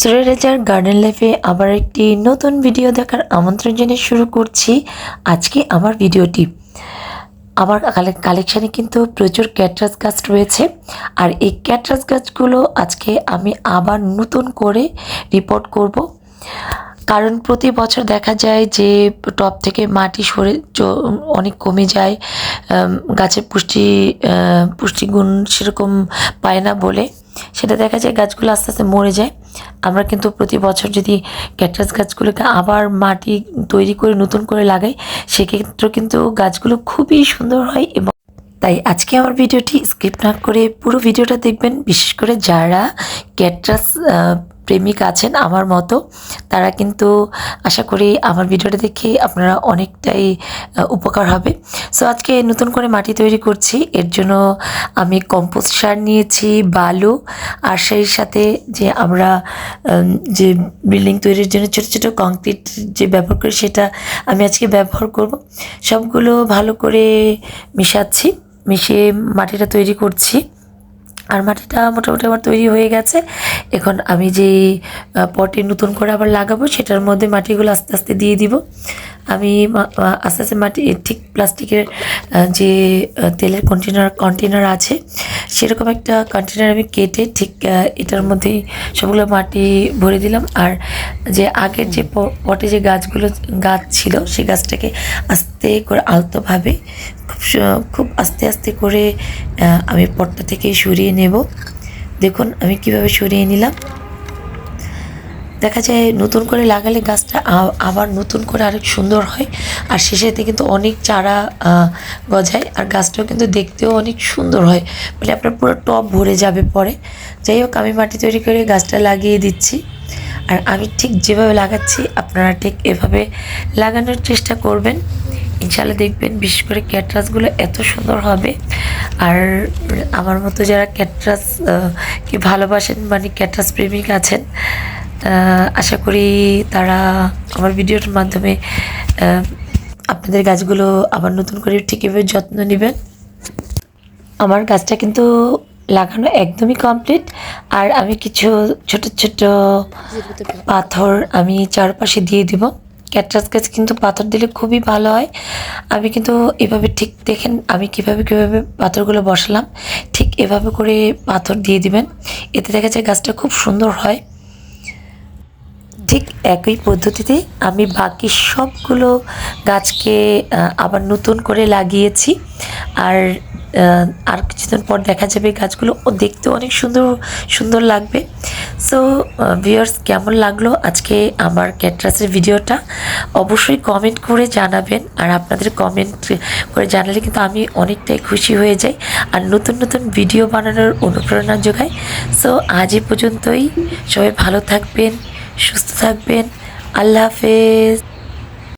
সুরেরাজার garden লাইফে আবার একটি নতুন ভিডিও দেখার আমন্ত্রণ জানিয়ে শুরু করছি। আজকে আমার ভিডিওটি আমার কালেকশানে কিন্তু প্রচুর ক্যাটরাস গাছ রয়েছে। আর এই ক্যাটরাস গাছগুলো আজকে আমি আবার নতুন করে রিপোর্ট করব। কারণ প্রতি বছর দেখা যায় যে টপ থেকে মাটি সরে অনেক কমে যায়। গাছের পুষ্টি পুষ্টিগুণ সেরকম পায় না বলে। সেটা দেখা যায় গাছগুলো আস্তে আস্তে মরে যায়। আমরা কিন্তু প্রতি বছর যদি ক্যাকটাস গাছগুলোকে আবার মাটি তৈরি করে, নতুন করে লাগাই সেক্ষেত্রে কিন্তু গাছগুলো খুবই সুন্দর হয় এবং তাই আজকে আমার ভিডিওটি স্কিপ না করে পুরো ভিডিওটা দেখবেন। বিশেষ করে যারা ক্যাটরাস প্রেমিক আছেন আমার মতো। তারা কিন্তু আশা করি আমার ভিডিওটা দেখে আপনারা অনেকটাই উপকার হবে। সো আজকে নতুন করে মাটি তৈরি করছি। এর জন্য আমি কম্পোস্ট সার নিয়েছি, বালু, আর সেই সাথে যে আমরা যে বিল্ডিং তৈরির জন্য ছোটো ছোটো কংক্রিট যে ব্যবহার করি সেটা আমি আজকে ব্যবহার করব। সবগুলো ভালো করে মিশাচ্ছি, মিশিয়ে মাটিটা তৈরি করছি। আর মাটিটা মোটামুটি আমার তৈরি হয়ে গেছে। এখন আমি যে পটে নতুন করে আবার লাগাবো, সেটার মধ্যে মাটিগুলো আস্তে আস্তে দিয়ে দিব। আমি আস্তে আস্তে মাটি, ঠিক প্লাস্টিকের যে তেলের কন্টেনার কন্টেনার আছে, সেরকম একটা কন্টেনার আমি কেটে ঠিক এটার মধ্যেই সবগুলো মাটি ভরে দিলাম। আর যে আগের যে পটে যে গাছগুলো, গাছ ছিল সেই গাছটাকে আস্তে করে আলতোভাবে, খুব খুব আস্তে আস্তে করে আমি পটটা থেকে সরিয়ে নেব। দেখুন, আমি কীভাবে সরিয়ে নিলাম। দেখা যায় নতুন করে লাগালে গাছটা আবার নতুন করে আরেক সুন্দর হয়। আর শেষেতে কিন্তু অনেক চারা গজায় আর গাছটাও কিন্তু দেখতেও অনেক সুন্দর হয়। মানে আপনার পুরো টব ভরে যাবে পরে। যাই হোক, আমি মাটি তৈরি করে গাছটা লাগিয়ে দিচ্ছি। আর আমি ঠিক যেভাবে লাগাচ্ছি, আপনারা ঠিক এভাবে লাগানোর চেষ্টা করবেন। ইনশাল্লাহ দেখবেন বিশেষ করে ক্যাটরাসগুলো এত সুন্দর হবে। আর আমার মতো যারা ক্যাটরাস কি ভালোবাসেন মানে ক্যাটরাস প্রেমিক আছেন আশা করি তারা আমার ভিডিওর মাধ্যমে আপনাদের গাছগুলো আবার নতুন করে ঠিক এভাবে যত্ন নেবেন। আমার গাছটা কিন্তু লাগানো একদমই কমপ্লিট আর আমি কিছু ছোট ছোট পাথর আমি চারপাশে দিয়ে দিব। ক্যাটরাস গাছ কিন্তু পাথর দিলে খুবই ভালো হয়। আমি কিন্তু এভাবে ঠিক দেখেন, আমি কীভাবে কীভাবে পাথরগুলো বসালাম, ঠিক এভাবে করে পাথর দিয়ে দিবেন। এতে দেখা যায় গাছটা খুব সুন্দর হয়। ঠিক একই পদ্ধতিতে আমি বাকি সবগুলো গাছকে আবার নতুন করে লাগিয়েছি। আর আর কিছুদিন পর দেখা যাবে গাছগুলো। ও দেখতে অনেক সুন্দর সুন্দর লাগবে। সো ভিউয়ার্স কেমন লাগল আজকে আমার ক্যাটরাসের ভিডিওটা? অবশ্যই কমেন্ট করে জানাবেন। আর আপনাদের কমেন্ট করে জানালে কিন্তু আমি অনেকটাই খুশি হয়ে যাই। আর নতুন নতুন ভিডিও বানানোর অনুপ্রেরণা যোগাই। সো আজ এ পর্যন্তই। সবাই ভালো থাকবেন, সুস্থ থাকবেন। আল্লাহ হাফেজ।